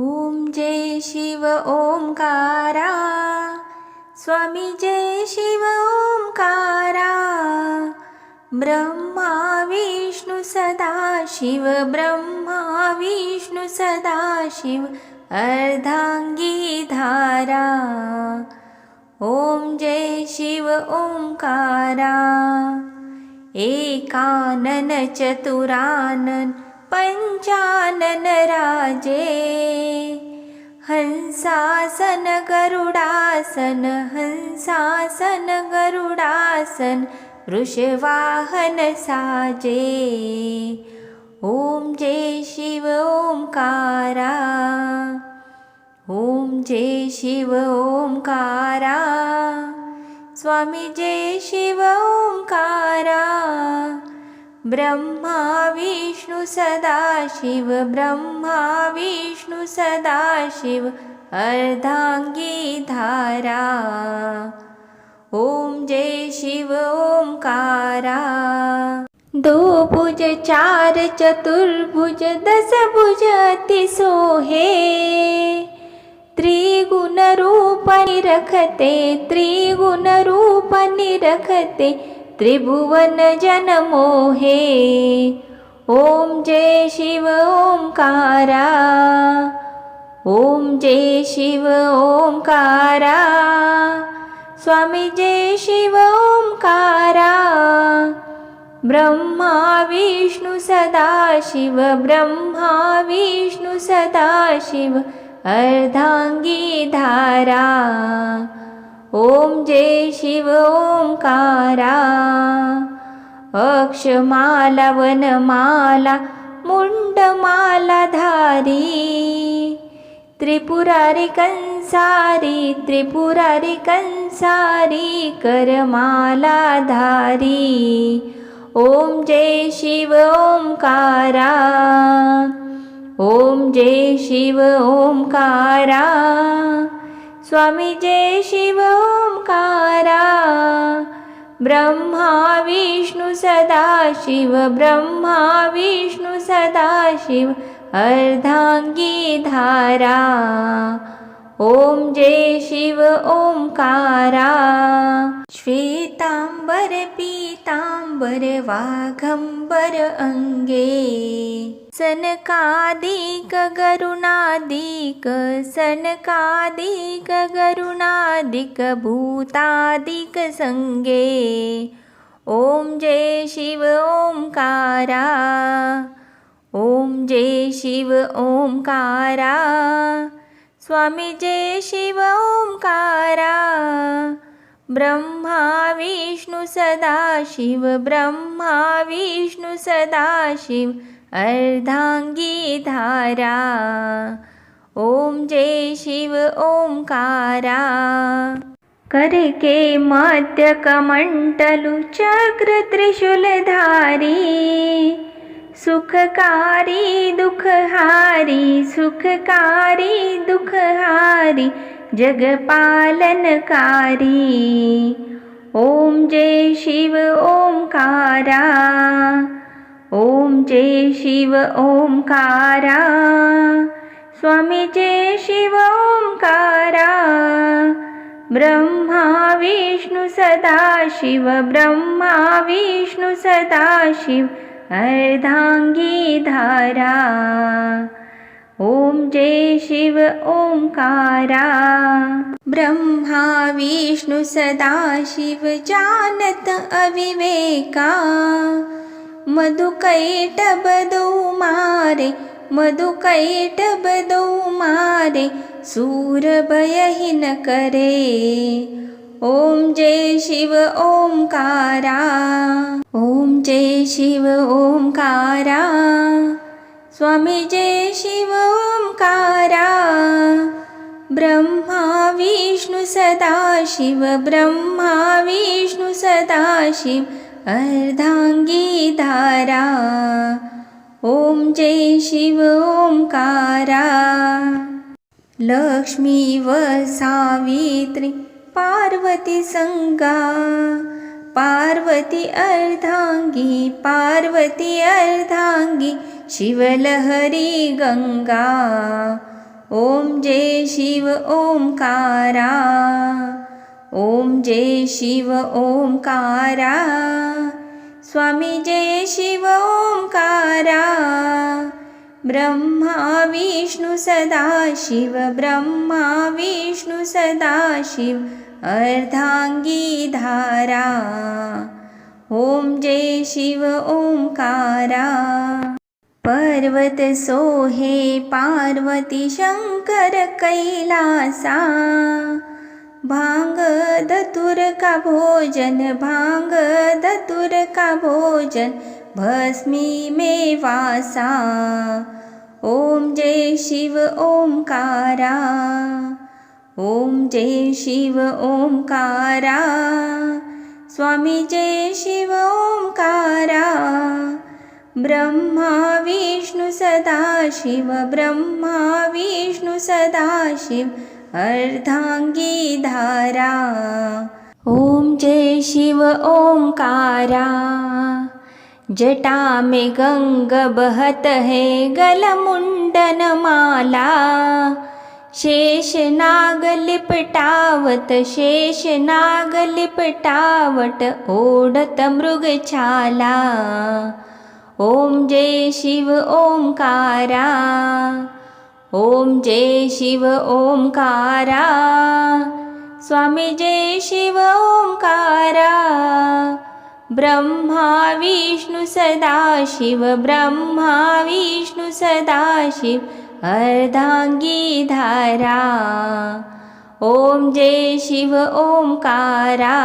ॐ जय शिव ओंकारा। स्वामी जय शिव ओंकारा। ब्रह्मा विष्णु सदा शिव ब्रह्मा विष्णु सदा शिव अर्धाङ्गी धारा। ॐ जय शिव ओंकारा। एकानन चतुरानन पञ्चानन राजे हंसासन गरुडासन हंसासन गरुडासन वृषवाहन साजे। ॐ जय शिव ओंकारा। ॐ जय शिव ओंकारा। स्वामी जय शिव ओंकारा ब्रह्मा विष्णु सदाशिव ब्रह्मा विष्णु सदाशिव अर्धाङ्गी धारा। ॐ जय शिव ओंकारा। दो भुज चार चतुर्भुज दश भुज अति सोहे त्रिगुणरूपनि रखते त्रिगुणरूपनि रखते त्रिभुवन जनमोहे ॐ जय शिव ओंकारा। ॐ जय शिव ओंकारा। स्वामी जय शिव ओंकारा। ब्रह्मा विष्णु सदाशिव ब्रह्मा विष्णु सदाशिव अर्धाङ्गी धारा ॐ जय शिव ओंकारा अक्षमाला वनमाला मुण्डमाला धारी त्रिपुरारि कंसारी त्रिपुरारि कंसारी करमाला धारी ॐ जय शिव ओंकारा ॐ जय शिव ओंकारा स्वामी जय शिव ओंकारा। ब्रह्मा विष्णु सदाशिव ब्रह्मा विष्णु सदाशिव अर्धाङ्गी धारा। ॐ जय शिव ओंकारा। श्वेताम्बर पीताम्बर वाघम्बर अङ्गे सनकादिक गरुणादिक सनकादिक गरुणादिक भूतादिक सङ्गे ॐ जय शिव ओंकारा ॐ जय शिव ओंकारा। स्वामी जय शिव ओंकारा ब्रह्मा विष्णु सदाशिव ब्रह्मा विष्णु सदाशिव अर्धाङ्गी धारा ॐ जय शिव ओंकारा। करके मध्यकमण्डलु चक्र त्रिशूलधारी सुखकारी दुःखहारी सुखकारी दुःखहारी जगपालनकारी। ॐ जय शिव ओंकारा जय शिव ओंकारा स्वामी जय शिव ओंकारा ब्रह्मा विष्णु सदाशिव ब्रह्मा विष्णु सदाशिव अर्धाङ्गी धारा। ॐ जय शिव ओंकारा ब्रह्मा विष्णु सदाशिव जानत अविवेका मधुकैटबदौ मारे मधुकैटबदौ मारे सूरभयहीन करे। ॐ जय शिव ओंकारा ॐ जय शिव ओंकारा। स्वामी जय शिव ओंकारा ब्रह्मा विष्णु सदाशिव ब्रह्मा विष्णु सदाशिव अर्धाङ्गी धारा ॐ जय शिव ओंकारा। लक्ष्मी व सावित्री पार्वती संगा। पार्वती अर्धाङ्गी पार्वती अर्धाङ्गी शिवलहरी गङ्गा ॐ जय शिव ओंकारा ॐ जय शिव ओंकारा। स्वामी जय शिव ओंकारा। ब्रह्मा विष्णु सदाशिव ब्रह्मा विष्णु सदाशिव अर्धाङ्गी धारा। ॐ जय शिव ओंकारा। पर्वत सोहे पार्वती शङ्कर कैलासा भाङ्ग दतुर का भोजन भाङ्ग दतुर का भोजन भस्मी मे वासा। ॐ जय शिव ओंकारा। ॐ जय शिव ओंकारा। स्वामी जय शिव ओंकारा ब्रह्मा विष्णु सदाशिव ब्रह्मा विष्णु सदाशिव अर्धाङ्गी धारा। ॐ जय शिव ओंकारा। जटा में गंग बहत है गलमुंडन माला। शेष नाग लिपटावत शेष नाग लिपटावट ओढत मृगछाला ॐ जय शिव ओंकारा। ॐ जय शिव ओंकारा। स्वामी जय शिव ओंकारा। ब्रह्मा विष्णु सदाशिव ब्रह्मा विष्णु सदाशिव अर्धाङ्गी धारा ॐ जय शिव ओंकारा।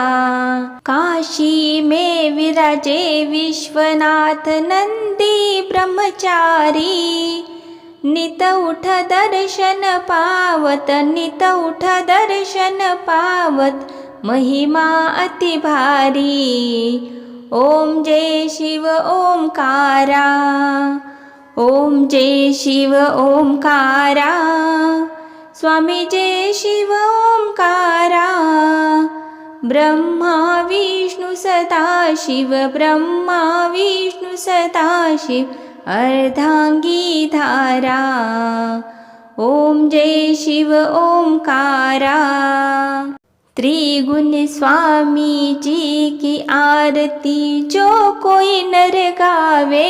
काशी में विराजे विश्वनाथ नन्दी ब्रह्मचारी। नित उठ दर्शन पावत नित उठ दर्शन पावत महिमा अति भारी। ॐ जय शिव ओंकारा। ॐ जय शिव ओंकारा स्वामी जय शिव ओंकारा। ब्रह्मा विष्णु सदाशिव ब्रह्मा विष्णु सदाशिव अर्धाङ्गी धारा। ॐ जय शिव ओंकारा। त्रिगुण स्वामी जी की आरती जो कोई नर गावे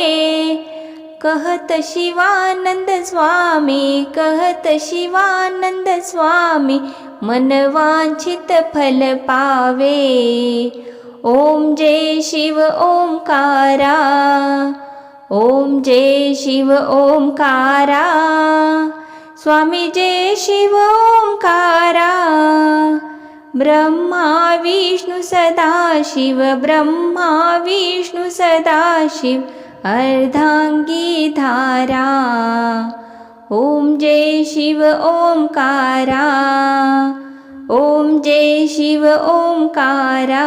कहत शिवानंद स्वामी कहत शिवानंद स्वामी मन वांछित फल पावे। ॐ जय शिव ओंकारा ॐ जय शिव ओंकारा। स्वामी जय शिव ओंकारा ब्रह्मा विष्णु सदाशिव ब्रह्मा विष्णु सदाशिव अर्धाङ्गी धारा ॐ जय शिव ओंकारा। ॐ जय शिव ओंकारा